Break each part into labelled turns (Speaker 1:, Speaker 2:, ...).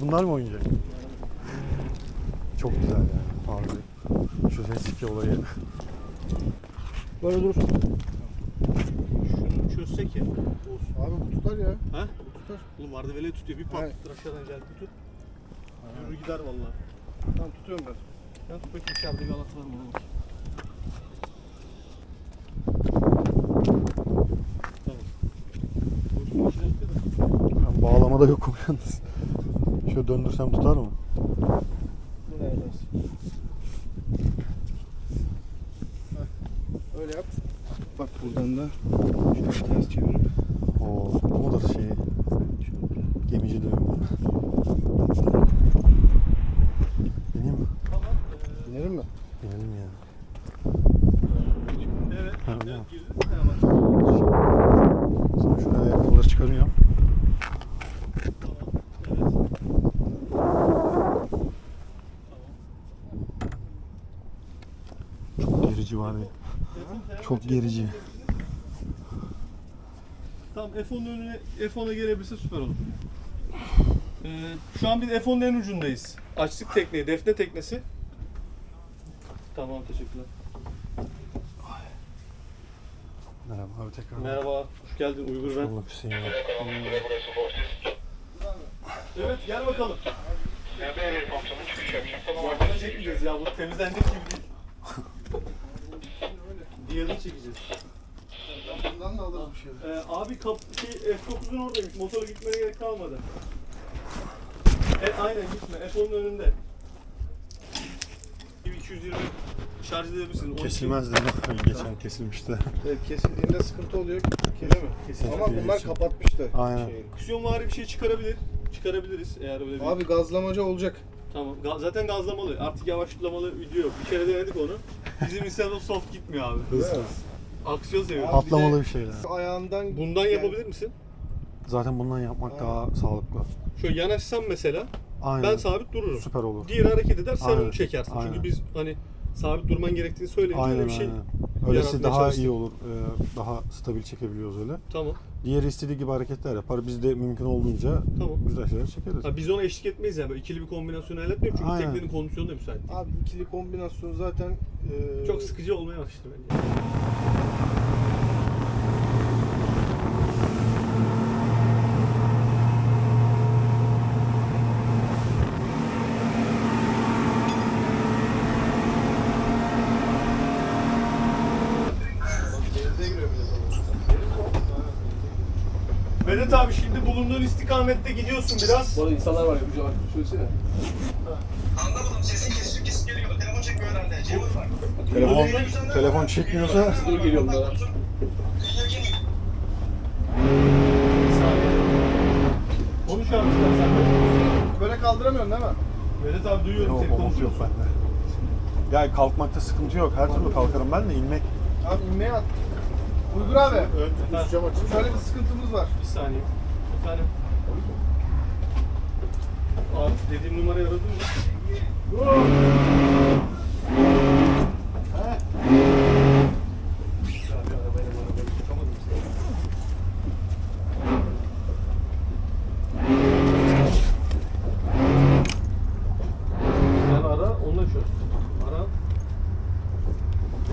Speaker 1: bunlar mı oynayacak? Çok güzel ya. Abi. Şu seslik olayı.
Speaker 2: Böyle dursun. Şunu çözsek ya. Olsun.
Speaker 3: Abi bu tutar ya.
Speaker 2: Ha?
Speaker 3: Tutar.
Speaker 2: Oğlum Vardevele tutuyor. Bir
Speaker 3: Evet.
Speaker 2: patlatır aşağıdan gel bir tut. Yürür gider valla.
Speaker 3: Tamam tutuyorum ben.
Speaker 2: Ben tut bakayım içeride bir alat var mı ona bak. Tamam.
Speaker 1: Ben bağlamada yokum yalnız. Şöyle döndürsem tutar mı?
Speaker 3: Öyle yap. Bak buradan da şöyle ters çevirip
Speaker 1: Oo, bu mudur şey? Gemici düğüm. Bineyim mi?
Speaker 2: Tamam. ee,
Speaker 3: binelim mi?
Speaker 1: Binelim ya.
Speaker 2: Evet.
Speaker 1: Ha,
Speaker 2: evet,
Speaker 1: tamam.
Speaker 2: girdin mi? Tamam.
Speaker 1: Sonra şuraya ayakkabıları çıkarıyorum.
Speaker 2: Tamam. Evet.
Speaker 1: Çok gerici var ya. Çok gerici.
Speaker 2: Tamam F10'un önüne F10'a gelebilirse süper olur. Ee, şu an biz F10'un en ucundayız. Açtık tekneyi, defne teknesi. Tamam teşekkürler.
Speaker 1: Merhaba abi tekrar.
Speaker 2: Merhaba, hoş geldin Uygur ben.
Speaker 1: Allah Hüseyin abi.
Speaker 2: Evet gel bakalım. Balkona çekmeyeceğiz ya bu temizlenecek gibi Diğerini çekeceğiz.
Speaker 3: Bundan da alırız bir şeyler.
Speaker 2: Ee, abi kap şey, F9'un oradaymış. Motora gitmene gerek kalmadı. E, aynen gitme. F10'un önünde. Bir 220 şarj edebilirsin. 12
Speaker 1: Kesilmez değil mi? Geçen kesilmişti.
Speaker 3: Evet, kesildiğinde sıkıntı oluyor. Değil mi?
Speaker 2: Kesin.
Speaker 3: Ama bunlar kapatmıştı.
Speaker 1: Aynen.
Speaker 3: şeyi.
Speaker 2: Aksiyonvari bir şey çıkarabilir. Çıkarabiliriz eğer öyle bir.
Speaker 3: Abi gazlamacı olacak.
Speaker 2: Tamam. Ga- zaten gazlamalı. Artık yavaşlamalı video yok. Bir kere denedik onu. Bizim insanımız soft gitmiyor abi.
Speaker 1: Hız
Speaker 3: Evet.
Speaker 1: hız.
Speaker 2: Aksiyon seviyor.
Speaker 3: Abi
Speaker 1: Patlamalı
Speaker 3: bir
Speaker 1: şeyler.
Speaker 3: Ayağından
Speaker 2: Bundan
Speaker 3: yani-
Speaker 2: yapabilir misin?
Speaker 1: Zaten bundan yapmak daha sağlıklı.
Speaker 2: Şöyle yanaşsam mesela
Speaker 1: Aynen.
Speaker 2: ben sabit dururum.
Speaker 1: Süper olur.
Speaker 2: Diğeri hareket eder sen
Speaker 1: Aynen,
Speaker 2: onu çekersin.
Speaker 1: aynen.
Speaker 2: Çünkü biz hani sabit durman gerektiğini söyleyince
Speaker 1: Aynen
Speaker 2: öyle bir şey.
Speaker 1: aynen. Öylesi
Speaker 2: yaratmaya
Speaker 1: daha
Speaker 2: çalıştık.
Speaker 1: iyi olur. Ee, daha stabil çekebiliyoruz öyle.
Speaker 2: Tamam.
Speaker 1: Diğeri istediği gibi hareketler yapar. Biz de mümkün olduğunca
Speaker 2: Tamam.
Speaker 1: güzel şeyler çekeriz.
Speaker 2: Ha, biz ona eşlik etmeyiz yani böyle ikili bir kombinasyon halletmiyor çünkü
Speaker 1: Aynen.
Speaker 2: teknenin kondisyonu da müsait. değil.
Speaker 3: Abi ikili kombinasyon zaten e,
Speaker 2: Çok sıkıcı olmaya başladı bence.
Speaker 3: denize giriyor bir de
Speaker 2: Vedat abi şimdi bulunduğun istikamette gidiyorsun biraz.
Speaker 4: Bu arada insanlar var ya bir cevap söylesene.
Speaker 5: Anlamadım sesin kesik kesik geliyor. Telefon çekmiyor herhalde. Cemil var.
Speaker 1: Telefon, telefon çekmiyorsa
Speaker 4: Dur geliyor bunlara.
Speaker 2: Konuş abi istersen.
Speaker 3: Böyle kaldıramıyorsun değil mi?
Speaker 2: Vedat abi duyuyorum
Speaker 1: yok,
Speaker 2: seni
Speaker 1: omuz yok
Speaker 2: konuşuyorsun.
Speaker 1: bende. Ya kalkmakta sıkıntı yok. Her türlü kalkarım ben de inmek.
Speaker 3: Abi inmeye at. Uygur abi.
Speaker 2: Evet.
Speaker 3: Şöyle bir sıkıntımız var.
Speaker 2: Bir saniye. Efendim. Abi dediğim numarayı aradın mı? Abi arabayla arabayla çıkamadım işte. Sen ara, onunla çöz. Ara.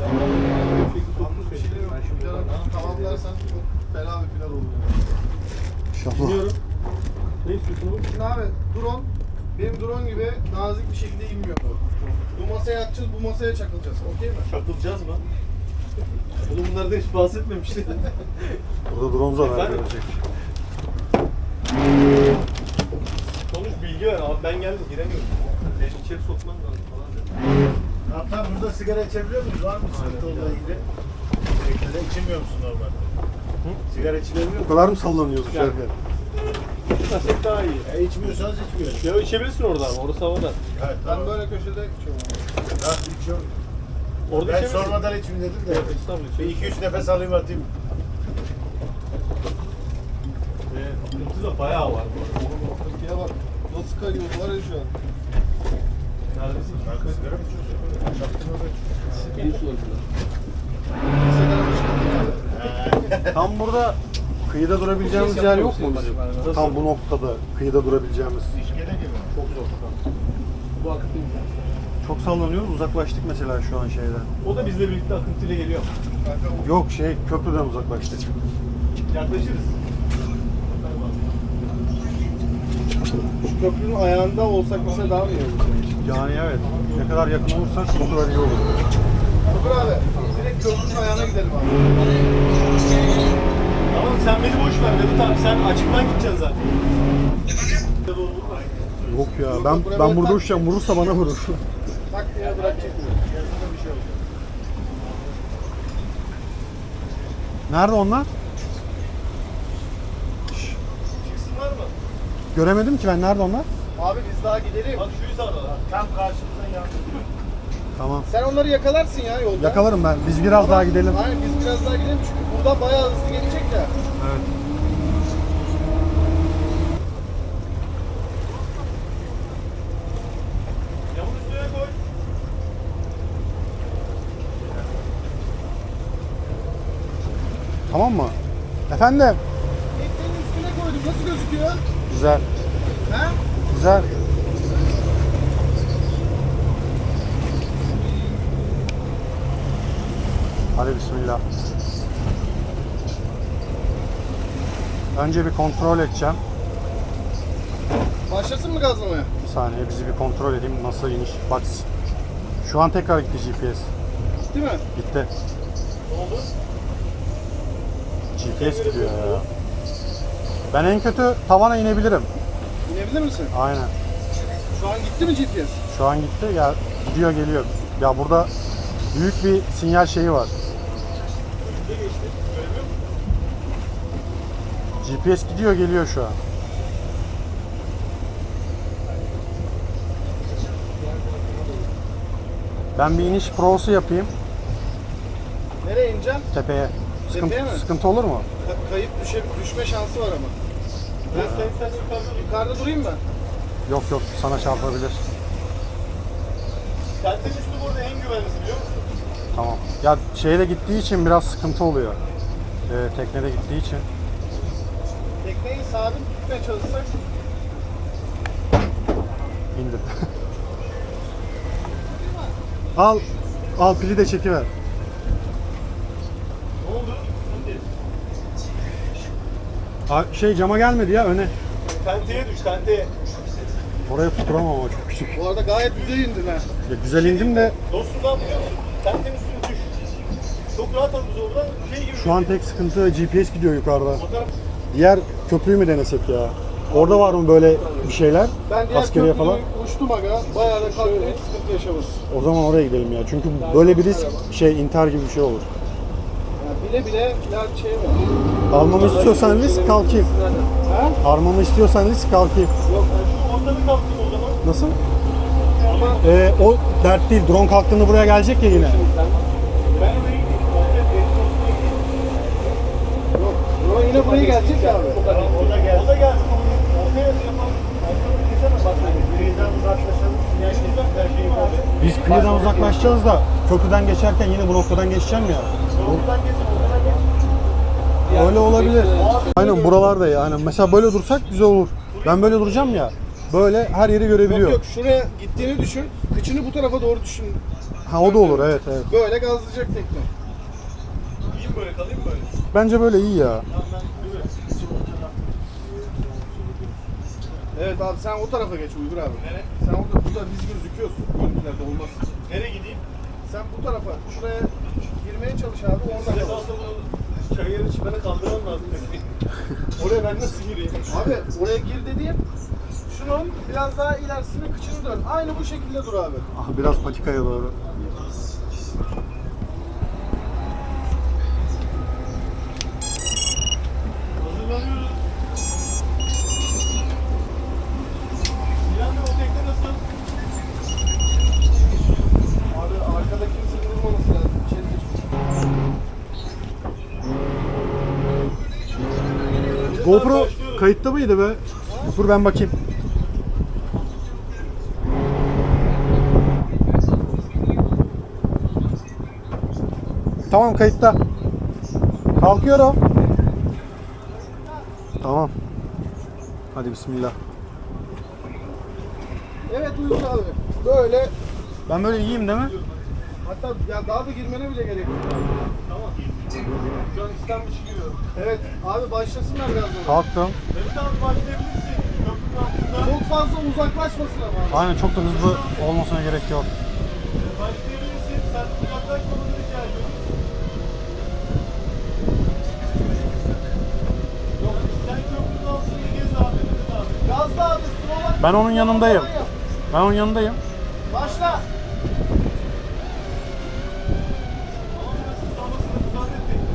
Speaker 2: Ya ben bir seni. Şimdi
Speaker 3: tamamlarsan çok fena bir plan olur.
Speaker 1: İnşallah.
Speaker 2: Dinliyorum. Ne istiyorsun?
Speaker 3: Şimdi abi drone benim drone gibi nazik bir şekilde inmiyor bu. Bu masaya atacağız, bu masaya çakılacağız. Okey mi?
Speaker 2: Çakılacağız mı? Oğlum bunlardan hiç bahsetmemişti.
Speaker 1: Burada drone zarar
Speaker 2: Efendim?
Speaker 1: verecek.
Speaker 2: Konuş bilgi ver abi ben geldim giremiyorum. Beni içeri sokman lazım falan dedi.
Speaker 6: Hatta burada sigara içebiliyor muyuz? Var mı sıkıntı? Teknede içemiyor musun normalde? Sigara içilebiliyor
Speaker 1: Bu kadar mı sallanıyoruz uçarken?
Speaker 2: İçmesek daha iyi.
Speaker 6: E içmiyorsanız içmiyoruz.
Speaker 2: Ya içebilirsin orada ama orası havada.
Speaker 6: Evet,
Speaker 3: Ben
Speaker 6: tamam.
Speaker 3: böyle köşede içiyorum.
Speaker 6: Ha, içiyorum.
Speaker 2: Orada
Speaker 6: Ben
Speaker 2: içebilirsin.
Speaker 6: sormadan içmeyeyim dedim de.
Speaker 2: İstanbul
Speaker 6: Bir iki üç nefes alayım atayım.
Speaker 2: Ve akıntı da bayağı var.
Speaker 3: Türkiye'ye bak. Nasıl kayıyoruz var ya şu an.
Speaker 2: Neredesin?
Speaker 6: Ben sigara mı içiyorsun? Çaktırma da
Speaker 4: şurada.
Speaker 3: Sigara bir şey değil abi.
Speaker 1: Tam burada Kıyıda durabileceğimiz yer yok mu bizim? Tam bu noktada kıyıda durabileceğimiz.
Speaker 4: Çok zor. Bu akıntıymış.
Speaker 1: Çok sallanıyoruz. Uzaklaştık mesela şu an şeyden.
Speaker 2: O da bizle birlikte akıntıyla geliyor.
Speaker 1: Yok şey köprüden uzaklaştık.
Speaker 2: Yaklaşırız.
Speaker 3: Şu köprünün ayağında olsak mesela daha mı iyi olur?
Speaker 1: Yani evet. Ne kadar yakın olursak o kadar iyi olur.
Speaker 3: Dur abi. Köprünün ayağına gidelim abi.
Speaker 2: Tamam sen beni boş ver Vedat abi sen açıktan gideceksin zaten.
Speaker 1: Yok ya ben ben burada uçacağım. Vurursa bana vurur.
Speaker 3: Tak diye bırakacak mı? Bir şey.
Speaker 1: Nerede onlar?
Speaker 2: Çıksınlar mı?
Speaker 1: Göremedim ki ben. Nerede onlar?
Speaker 3: Abi biz daha gidelim.
Speaker 2: Bak şu hizada.
Speaker 6: Tam karşımızda yandı.
Speaker 1: Tamam.
Speaker 3: Sen onları yakalarsın ya yolda.
Speaker 1: Yakalarım ben. Biz biraz daha gidelim.
Speaker 3: Aynen biz biraz daha gidelim çünkü buradan bayağı hızlı gelecek ya.
Speaker 1: Evet. Tamam mı? Efendim?
Speaker 3: Ekmeğin üstüne koydum. Nasıl gözüküyor?
Speaker 1: Güzel.
Speaker 3: Ha?
Speaker 1: Güzel. Hadi bismillah. Önce bir kontrol edeceğim.
Speaker 3: Başlasın mı gazlamaya?
Speaker 1: Bir saniye bizi bir kontrol edeyim nasıl iniş. Bak şu an tekrar gitti GPS.
Speaker 3: Değil mi?
Speaker 1: Gitti.
Speaker 2: Ne oldu?
Speaker 1: GPS gidiyor ya. Ben en kötü tavana inebilirim.
Speaker 3: İnebilir misin?
Speaker 1: Aynen.
Speaker 3: Şu an gitti mi GPS?
Speaker 1: Şu an gitti ya gidiyor geliyor. Ya burada büyük bir sinyal şeyi var.
Speaker 2: Ne geçti? Göremiyor musun?
Speaker 1: GPS gidiyor geliyor şu an. Ben bir iniş prosu yapayım
Speaker 3: Nereye ineceğim?
Speaker 1: tepeye. Sıkıntı,
Speaker 3: Tepeye mi?
Speaker 1: sıkıntı olur mu?
Speaker 3: Ka- kayıp düşe, düşme şansı var ama.
Speaker 2: Ben sen sen yukarıda
Speaker 3: Yukarıda durayım mı?
Speaker 1: Yok yok sana çarpabilir.
Speaker 2: Kentin üstü burada en güvenlisi biliyor musun?
Speaker 1: Tamam. Ya şeyde gittiği için biraz sıkıntı oluyor. Ee, teknede gittiği için.
Speaker 3: Sabit tutmaya çalışsak
Speaker 1: İndim. al. Al pili de çekiver.
Speaker 2: Ne oldu?
Speaker 1: Aa, Şey cama gelmedi ya öne.
Speaker 2: Tenteye düş tenteye.
Speaker 1: Oraya tutturamam ama çok küçük.
Speaker 3: bu arada gayet güzel indin ha.
Speaker 1: Ya güzel indim de
Speaker 2: Dostum ne yapıyor musun? Tentenin üstüne düş. Çok rahat alırız oradan. Şey gibi.
Speaker 1: şu an tek sıkıntı GPS gidiyor yukarıda. Diğer köprüyü mü denesek ya? Orada var mı böyle bir şeyler?
Speaker 3: Ben diğer
Speaker 1: Askeriye
Speaker 3: köprüyü
Speaker 1: falan.
Speaker 3: uçtum aga. Bayağı da kalktım. Hiç sıkıntı yaşamadım.
Speaker 1: O zaman oraya gidelim ya. Çünkü böyle bir risk şey intihar gibi bir şey olur.
Speaker 3: Yani bile bile ya şey var.
Speaker 1: Almamı istiyorsan risk kalkayım.
Speaker 3: Ha?
Speaker 1: Almamı istiyorsan risk kalkayım.
Speaker 3: Yok.
Speaker 2: şu ortada kalktım o zaman.
Speaker 1: Nasıl?
Speaker 3: Ama
Speaker 1: Ee, o dert değil. Drone kalktığında buraya gelecek ya yine.
Speaker 2: Ben oraya gideyim.
Speaker 3: yok. Yine buraya gelecek ya abi.
Speaker 2: O da gelsin. O da gelsin. Ya.
Speaker 1: Biz kıyıdan uzaklaşacağız da köprüden geçerken yine bu noktadan geçeceğim ya.
Speaker 2: Oradan geçin. Oradan geç.
Speaker 1: Öyle olabilir. Aynen buralarda yani. Mesela böyle dursak güzel olur. Ben böyle duracağım ya. Böyle her yeri
Speaker 3: Yok
Speaker 1: görebiliyor.
Speaker 3: yok şuraya gittiğini düşün. Kıçını bu tarafa doğru düşün.
Speaker 1: Ha o da olur evet evet.
Speaker 3: Böyle gazlayacak tekne.
Speaker 2: İyiyim böyle kalayım mı böyle?
Speaker 1: Bence böyle iyi ya.
Speaker 3: Evet abi sen o tarafa geç Uygur abi.
Speaker 2: Nereye?
Speaker 3: Sen orada burada biz gözüküyorsun. Görüntülerde olmaz.
Speaker 2: Nereye gideyim?
Speaker 3: Sen bu tarafa şuraya girmeye çalış abi
Speaker 2: Size
Speaker 3: oradan kal.
Speaker 2: kalsa bunu çayırın çimene kaldıran lazım. Oraya ben nasıl gireyim?
Speaker 3: Abi oraya gir dediğim şunun biraz daha ilerisine kıçını dön. Aynı bu şekilde dur abi.
Speaker 1: Ah, biraz patikaya doğru. Kayıtta mıydı be? Dur ben bakayım. Tamam kayıtta. Kalkıyorum. Tamam. Hadi bismillah.
Speaker 3: Evet Uygur abi. Böyle
Speaker 1: Ben böyle iyiyim değil mi?
Speaker 3: hatta ya daha da girmene bile gerek yok. Tamam. Şu an istenmiş giriyorum. Evet abi başlasınlar birazdan.
Speaker 1: Kalktım.
Speaker 2: Mehmet abi başlayabilirsin. Köprünün altında.
Speaker 3: Çok fazla uzaklaşmasın ama. abi.
Speaker 1: Aynen çok da hızlı olmasına gerek yok.
Speaker 2: Başlayabilirsin. Sen uzaklaşmamanı rica ediyorum. Yok sen köprünün gez abi. Abi.
Speaker 1: Ben onun yanındayım. Ben onun yanındayım.
Speaker 3: Başla.
Speaker 2: Ama burası sağlasına müsaade etmeyin.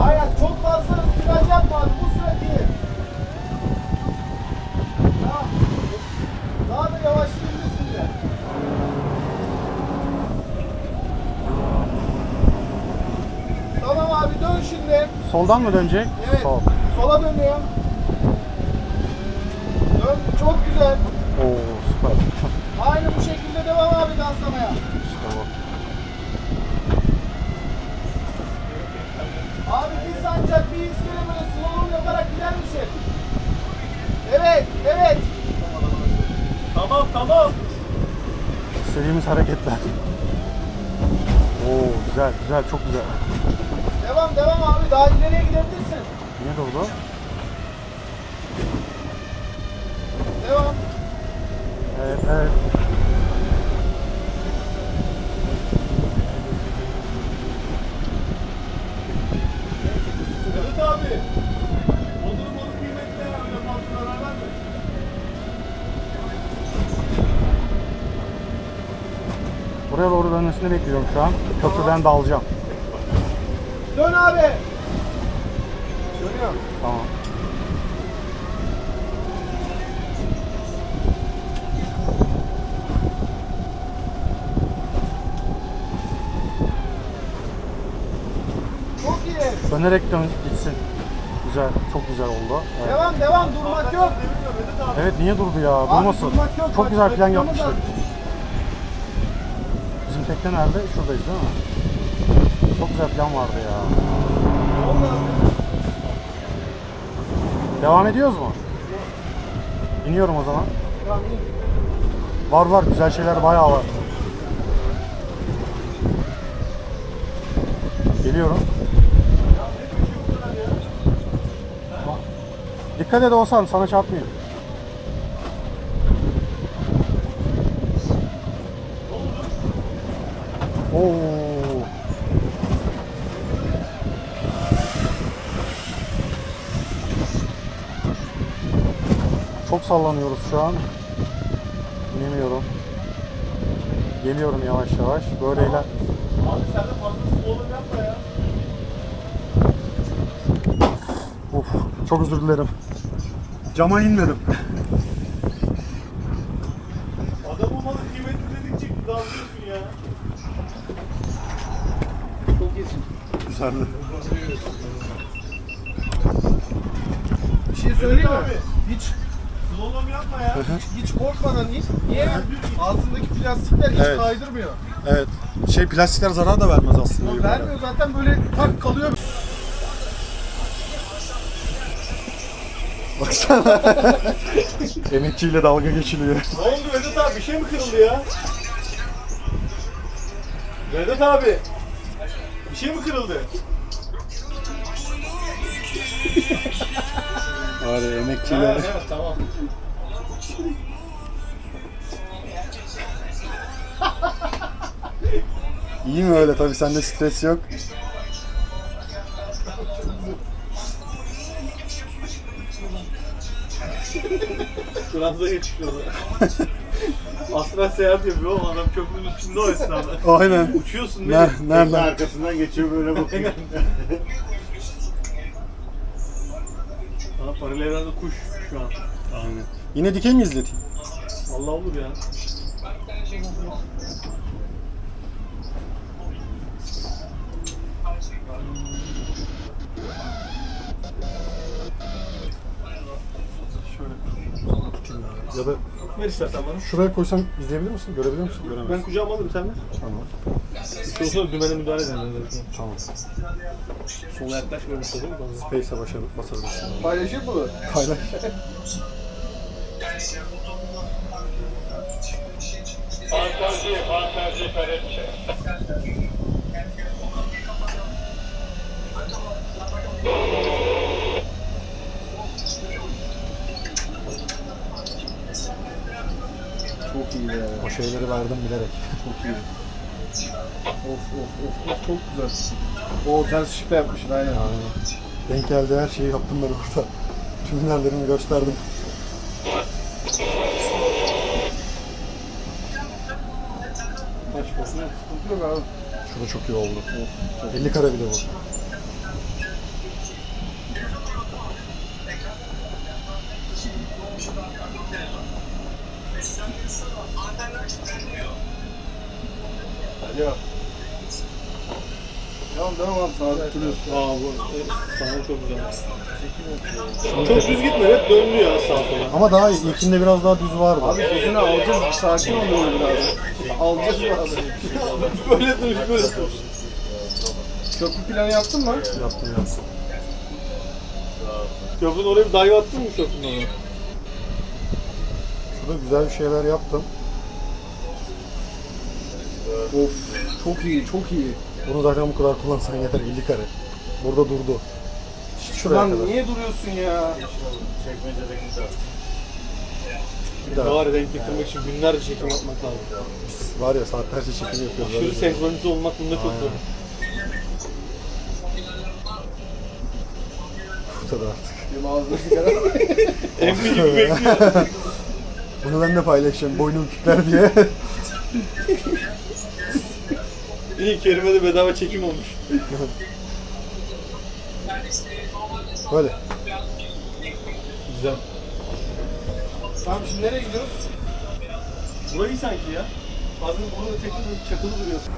Speaker 3: Aynen çok fazla sürat yapma abi. Bu sürat iyi. Daha, daha da yavaşlayabilirsin de. Tamam abi dön şimdi.
Speaker 1: Soldan mı dönecek?
Speaker 3: Evet.
Speaker 1: Sol.
Speaker 3: Sola dönüyor. Dön. Çok güzel.
Speaker 1: Oo süper.
Speaker 3: Aynı bu şekilde devam abi gazlamaya.
Speaker 1: İşte bu.
Speaker 3: Abi bir sancak bir iskele böyle slalom yaparak gider misin? Evet, evet.
Speaker 2: Tamam tamam.
Speaker 1: İstediğimiz hareketler. Oo güzel güzel çok güzel.
Speaker 3: Devam, devam abi. Daha ileriye gidebilirsin.
Speaker 1: Niye durdu?
Speaker 3: Devam.
Speaker 1: Evet evet.
Speaker 2: Mehmet abi. Olur mu kıymetli. Öyle fazla zarar verme.
Speaker 1: Buraya doğru dönmesini bekliyorum şu an. Köprüden dalacağım.
Speaker 3: Dön abi.
Speaker 1: Tamam.
Speaker 3: Çok iyi.
Speaker 1: Dönerek dön gitsin. Güzel, çok güzel oldu. Evet,
Speaker 3: Devam, devam. Durmak yok.
Speaker 1: Evet niye durdu ya? Durmasın.
Speaker 3: durmak yok.
Speaker 1: Çok
Speaker 3: Bak,
Speaker 1: güzel plan
Speaker 3: beklememiz
Speaker 1: yapmıştık. Bizim tekne nerede? Şuradayız değil mi? Çok güzel plan vardı ya. Devam ediyoruz mu? İniyorum o zaman. Var var güzel şeyler bayağı var. Geliyorum. Dikkat et Oğuzhan sana çarpmayayım. Oo. Çok sallanıyoruz şu an. İnemiyorum. Geliyorum yavaş yavaş. Böyle iler.
Speaker 2: Abi sen de fazla slalom yapma ya.
Speaker 1: Uf, çok özür dilerim. Cama inmedim.
Speaker 2: Adamın malı kıymetli dedikçe dalgıyorsun ya.
Speaker 3: Çok iyisin.
Speaker 1: Güzeldi.
Speaker 3: Bir şey söyleyeyim mi?
Speaker 2: Abi.
Speaker 3: Hiç
Speaker 2: Slalom yapma ya.
Speaker 3: hiç korkmadan in. Niye? Altındaki plastikler hiç
Speaker 1: Evet.
Speaker 3: kaydırmıyor.
Speaker 1: Evet. Şey plastikler zarar da vermez aslında. yukarıda.
Speaker 3: Vermiyor zaten böyle tak kalıyor.
Speaker 1: Baksana. Emekçiyle dalga geçiliyor.
Speaker 2: Ne oldu Vedat abi? Bir şey mi kırıldı ya? Vedat abi. Bir şey mi kırıldı?
Speaker 1: Var ya emekçiyle.
Speaker 2: Evet, evet tamam.
Speaker 1: İyi mi öyle tabii sende stres yok.
Speaker 2: Fransa'ya çıkıyordu. Astral seyahat yapıyor ama adam köprünün üstünde o esnada.
Speaker 1: Aynen.
Speaker 2: Uçuyorsun değil
Speaker 1: Ner
Speaker 2: mi?
Speaker 6: Tekne
Speaker 1: nereden?
Speaker 6: arkasından geçiyor böyle bakıyor.
Speaker 2: Aa, paralel evrende kuş şu an.
Speaker 1: Aynen. Yine dikey mi izleteyim?
Speaker 2: Allah olur ya.
Speaker 1: Ya. Da
Speaker 2: Ver istersen bana.
Speaker 1: şuraya koysam izleyebilir misin? Görebilir misin? Göremezsin.
Speaker 2: Ben kucağıma alırım sen de.
Speaker 1: Tamam.
Speaker 2: Şu olsa dümene müdahale edelim.
Speaker 1: Tamam.
Speaker 2: Sola yaklaşmıyormuş değil mi?
Speaker 1: Space'e başa basabilirsin.
Speaker 3: Paylaşır mı?
Speaker 1: Paylaş.
Speaker 3: Çok iyi be.
Speaker 1: O şeyleri verdim bilerek.
Speaker 3: Çok iyi. Of of of of çok güzel. O ters ışık da yapmışsın aynen.
Speaker 1: Aynen. Denk geldi her şeyi yaptım ben orada. Tüm hünerlerimi gösterdim.
Speaker 3: Yok. Sıkıntı yok abi.
Speaker 1: Şurada çok iyi oldu. 50 kare bile bu.
Speaker 3: Alo. Tamam tamam.
Speaker 2: Aa bu sana çok güzel. Çok düz gitme hep döndü ya sağa sola.
Speaker 1: Ama daha iyi. İlkinde biraz daha düz vardı.
Speaker 3: Abi gözünü alacağız. Bir sakin ol böyle biraz. Alacağız abi.
Speaker 2: böyle duruş böyle duruş.
Speaker 3: Köprü planı yaptın mı?
Speaker 1: Yaptım yaptım.
Speaker 2: Köprünün oraya bir dive attın mı köprünün oraya?
Speaker 1: Şurada güzel bir şeyler yaptım.
Speaker 3: Of çok iyi çok iyi.
Speaker 1: Bunu zaten bu kadar kullansan yeter 50 kare. Burada durdu. Şuraya
Speaker 3: Lan
Speaker 1: kadar.
Speaker 3: niye duruyorsun ya?
Speaker 1: Bir daha.
Speaker 2: Bari denk getirmek için binlerce çekim yapmak lazım.
Speaker 1: Var ya saatlerce çekim yapıyoruz.
Speaker 2: Aşırı
Speaker 1: Öyle.
Speaker 2: senkronize olmak bunda çok zor.
Speaker 1: Kurtarı artık.
Speaker 3: Benim ağzımda sigara.
Speaker 2: Emmi gibi bekliyor.
Speaker 1: Bunu ben de paylaşacağım. Boynum kütler diye.
Speaker 2: İyi Kerime'de bedava çekim olmuş.
Speaker 1: Böyle.
Speaker 2: Güzel.
Speaker 3: tamam şimdi nereye gidiyoruz?
Speaker 2: Burayı sanki ya. Az önce burada çakılı, çakılı duruyorsun.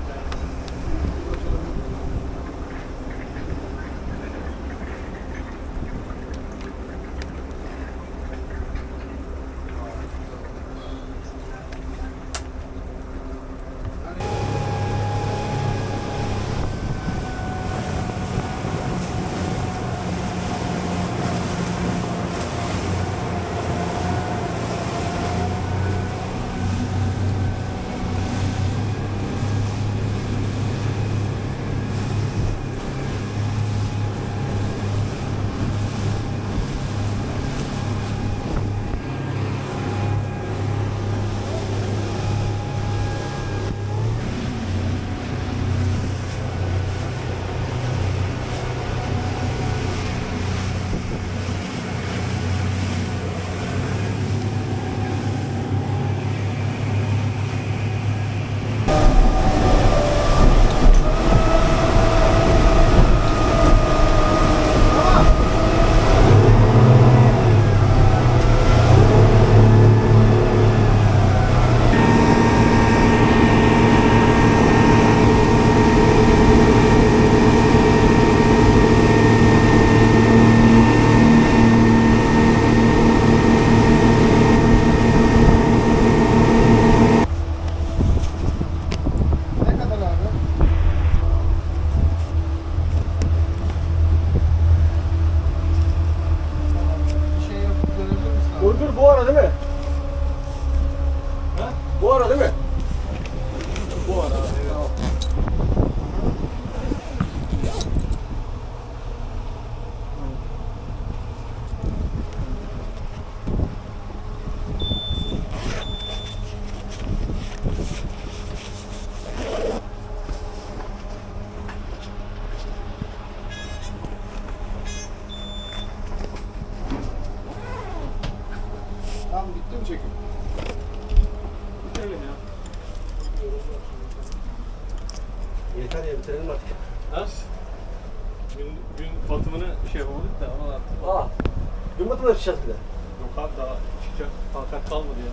Speaker 2: Gün
Speaker 4: batımına yapacağız bir de.
Speaker 2: Yok abi daha çıkacak takat kalmadı ya.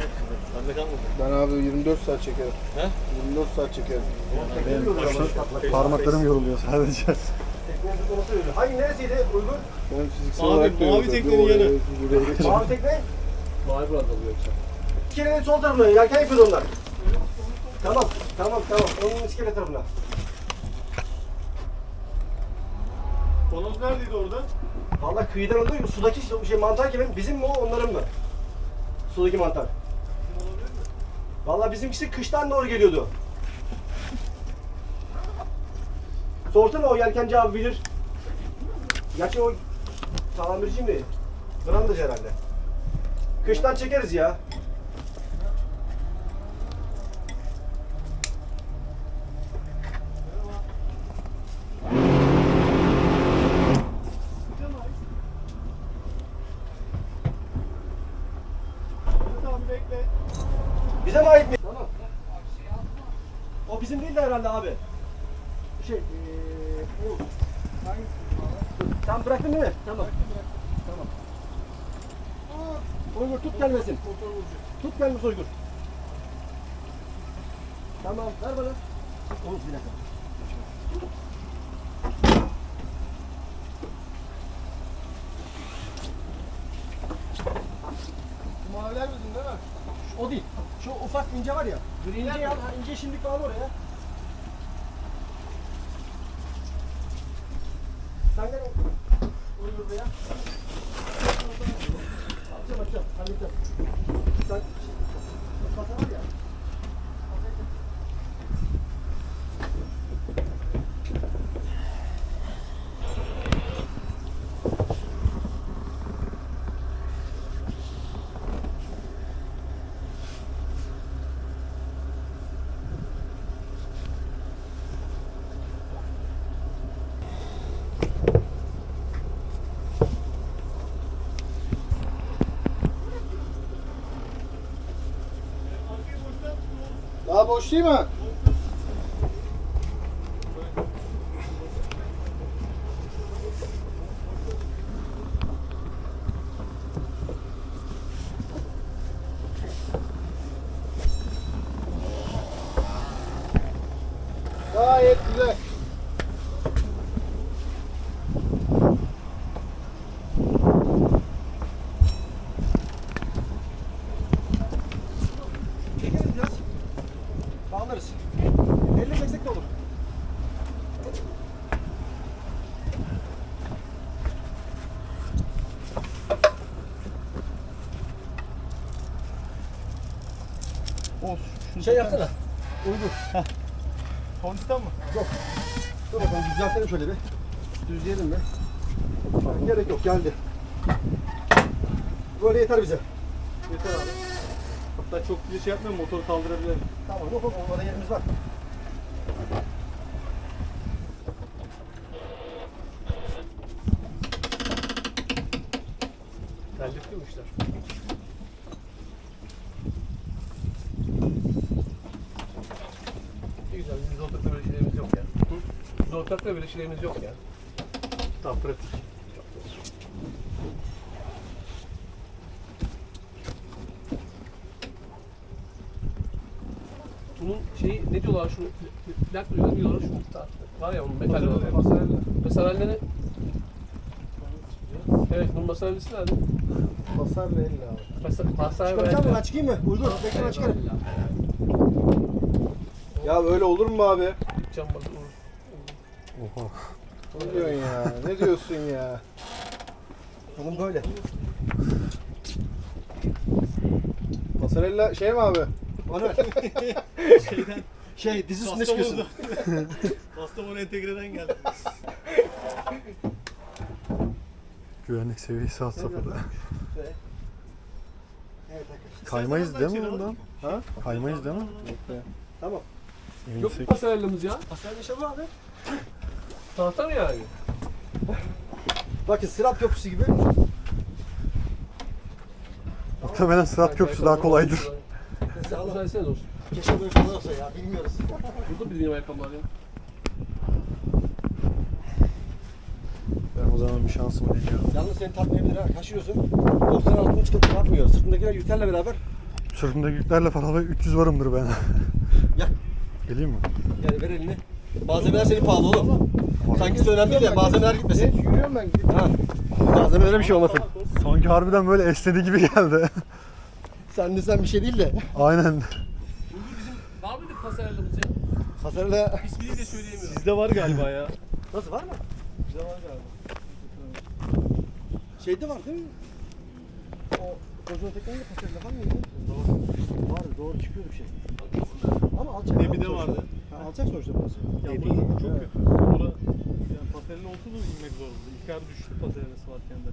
Speaker 2: Size? Bende kalmadı.
Speaker 3: Ben abi 24 saat çekerim.
Speaker 2: He?
Speaker 3: 24 saat çekerim.
Speaker 1: Benim
Speaker 2: Başla-
Speaker 1: parmaklarım yoruluyor sadece.
Speaker 4: Teknolojik konusu öyle. Hangi neresiydi Uygur?
Speaker 3: Benim fiziksel
Speaker 2: Abi,
Speaker 3: olarak da
Speaker 2: mavi teknenin yanı.
Speaker 4: Mavi tekne.
Speaker 3: Mavi burada oluyor yoksa.
Speaker 4: İkinin sol tarafına yelken yapıyordu onlar. Tamam, tamam, tamam. Onun iskele tarafına.
Speaker 2: Konoz neredeydi orada?
Speaker 4: Vallahi kıyıdan oluyor. Sudaki şey mantar gibi bizim mi o onların mı? Sudaki mantar. Vallahi bizimkisi kıştan doğru geliyordu. Sorsana o yelkenci abi bilir. Gerçi o tamirci mi? Brandacı herhalde. Kıştan çekeriz ya.
Speaker 2: Tamam bekle.
Speaker 4: Bize mi ait mi? Tamam. O bizim değil de herhalde abi. Şey, eee... Oğuz. Sen bıraktın mi? Tamam. Tamam. Uygur tut gelmesin. Tut gelmiş Uygur. Tamam, ver bana. Oğuz bir dakika.
Speaker 3: Maviler bizim değil mi?
Speaker 4: O değil. Şu ufak ince var ya. İnce al, ha, ince şimdilik bağlı oraya. Sen gel Uygur buraya. Atacağım atacağım. Halledeceğim. Sen masa var ya.
Speaker 3: Daha boş değil mi? Gayet güzel.
Speaker 4: Çekeriz biraz. Bağlarız. Çeksek de olur.
Speaker 2: Olsun.
Speaker 4: Şey yapsana. Uygur.
Speaker 2: Kondistan mı?
Speaker 4: Dur bakalım düzeltelim şöyle bir. Düzleyelim mi? Gerek yok geldi. Böyle yeter bize.
Speaker 2: Yeter abi. Hatta çok bir şey yapmayalım motoru kaldırabilirim.
Speaker 4: Tamam yok yok orada yerimiz var.
Speaker 2: Hallettim işler.
Speaker 7: Ne güzel, bizim zorlukta böyle şeylerimiz yok ya. Zorlukta böyle şeylerimiz yok ya.
Speaker 2: Daha pratik.
Speaker 7: Bunun şeyi ne diyorlar şu plak diyorlar, diyorlar şu var ya onun metal var ya. Masarelleri Evet, bunun masarellisi nerede?
Speaker 3: Basar ve elle abi.
Speaker 7: Masa- Masarel
Speaker 4: Çıkaracağım? Ben çıkayım mı? Uygur. Bekle ben çıkarım.
Speaker 3: Ya öyle olur mu abi?
Speaker 7: Cam bak, olur.
Speaker 1: Oha.
Speaker 3: Ne diyorsun ya? Ne diyorsun ya?
Speaker 4: Bunun böyle.
Speaker 3: Pasarella şey mi abi?
Speaker 4: Manuel.
Speaker 2: Şeyden
Speaker 4: Şey dizi üstünde çıkıyorsun.
Speaker 2: Kastamonu. Entegreden geldi.
Speaker 1: Güvenlik seviyesi had safhada.
Speaker 4: Evet arkadaşlar.
Speaker 1: Kaymayız değil mi ondan?
Speaker 3: Ha?
Speaker 1: Kaymayız değil mi?
Speaker 4: Tamam.
Speaker 7: Yok mu
Speaker 1: misek?
Speaker 7: masarellimiz ya?
Speaker 4: Hasan Yaşar abi.
Speaker 7: Tahta mı yani?
Speaker 4: Bakın Sırat Köprüsü gibi.
Speaker 1: Muhtemelen Sırat Köprüsü daha kolaydır.
Speaker 4: Sağlam.
Speaker 7: Güzelsene dostum.
Speaker 4: Keşke böyle falan olsa ya. Bilmiyoruz.
Speaker 7: Burada bir benim ayakkabılar ya.
Speaker 1: Ben o zaman bir şansımı deniyorum.
Speaker 4: Yalnız seni tatmayabilir ha. Kaçıyorsun. 96'ın çıkıp atmıyor. Sırtındakiler yüklerle beraber.
Speaker 1: Sırtımdaki yüklerle falan 300 varımdır ben.
Speaker 4: Gel.
Speaker 1: Geleyim mi?
Speaker 4: Yani ver elini. Malzemeler senin pahalı oğlum. Sankisi önemli değil de malzemeler gitmesin.
Speaker 3: Yürüyorum ben.
Speaker 4: Ha. Malzemelere bir şey olmasın.
Speaker 1: Sanki harbiden böyle esnedi gibi geldi.
Speaker 4: Sen de sen bir şey değil de.
Speaker 1: Aynen.
Speaker 7: Var mıydı pas Hasarlımız ya.
Speaker 1: Hasarla
Speaker 7: İsmini de söyleyemiyorum.
Speaker 2: Sizde var galiba ya.
Speaker 4: Nasıl var mı?
Speaker 2: Sizde var galiba.
Speaker 4: Şeyde var değil mi? O kocaman teknenin de pasajda var mıydı? Doğru. Var doğru çıkıyor bir şey. Ama alçak.
Speaker 2: Debi de
Speaker 4: sonuçta.
Speaker 2: vardı.
Speaker 4: Ha, alçak sonuçta burası.
Speaker 2: Ya
Speaker 4: Debi.
Speaker 2: burası çok kötü. Bura yani paterle olsa da inmek zor oldu. İlker düştü paternesi varken de.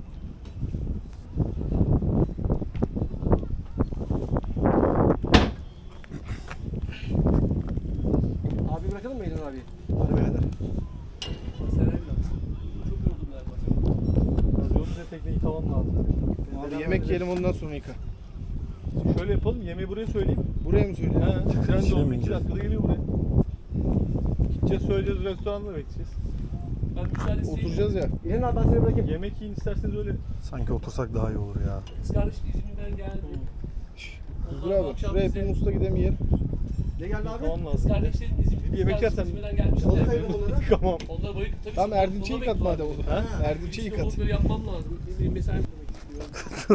Speaker 4: Abi bırakalım mı Eylül abi? Arabaya kadar.
Speaker 2: Tekneyi yıkamam lazım.
Speaker 3: Abi yemek yiyelim ondan sonra yıka.
Speaker 2: Şöyle yapalım. Yemeği buraya söyleyeyim.
Speaker 3: Buraya mı söyleyeyim?
Speaker 2: He. Tren de
Speaker 1: İçine mi
Speaker 2: 12
Speaker 1: ineceğiz?
Speaker 2: dakikada geliyor buraya. Söyleyeceğiz restoranda bekleyeceğiz.
Speaker 7: Ben müsaade isteyeyim.
Speaker 3: Oturacağız ya.
Speaker 4: İlhan abi ben seni bırakayım.
Speaker 2: Yemek yiyin isterseniz öyle.
Speaker 1: sanki otursak daha iyi olur ya.
Speaker 7: Kız kardeş İzmir'den geldi.
Speaker 3: Dur
Speaker 7: Onlar bu
Speaker 3: abi.
Speaker 7: akşam
Speaker 3: Şuraya
Speaker 7: bize-
Speaker 3: bir usta gidelim yer.
Speaker 4: Ne geldi abi?
Speaker 7: Kız
Speaker 2: lazım.
Speaker 7: kardeşlerim İzmir,
Speaker 2: Bir yemek
Speaker 7: kardeşim
Speaker 2: yersen-
Speaker 7: İzmir'den gelmişler.
Speaker 4: Balık onlara.
Speaker 2: Yıkamam.
Speaker 7: Onları bayık tabii.
Speaker 3: Tamam Erdinç'i yıkat madem o zaman.
Speaker 2: Ha?
Speaker 3: Erdinç'i yıkat.
Speaker 7: böyle yapmam lazım. Benim mesaim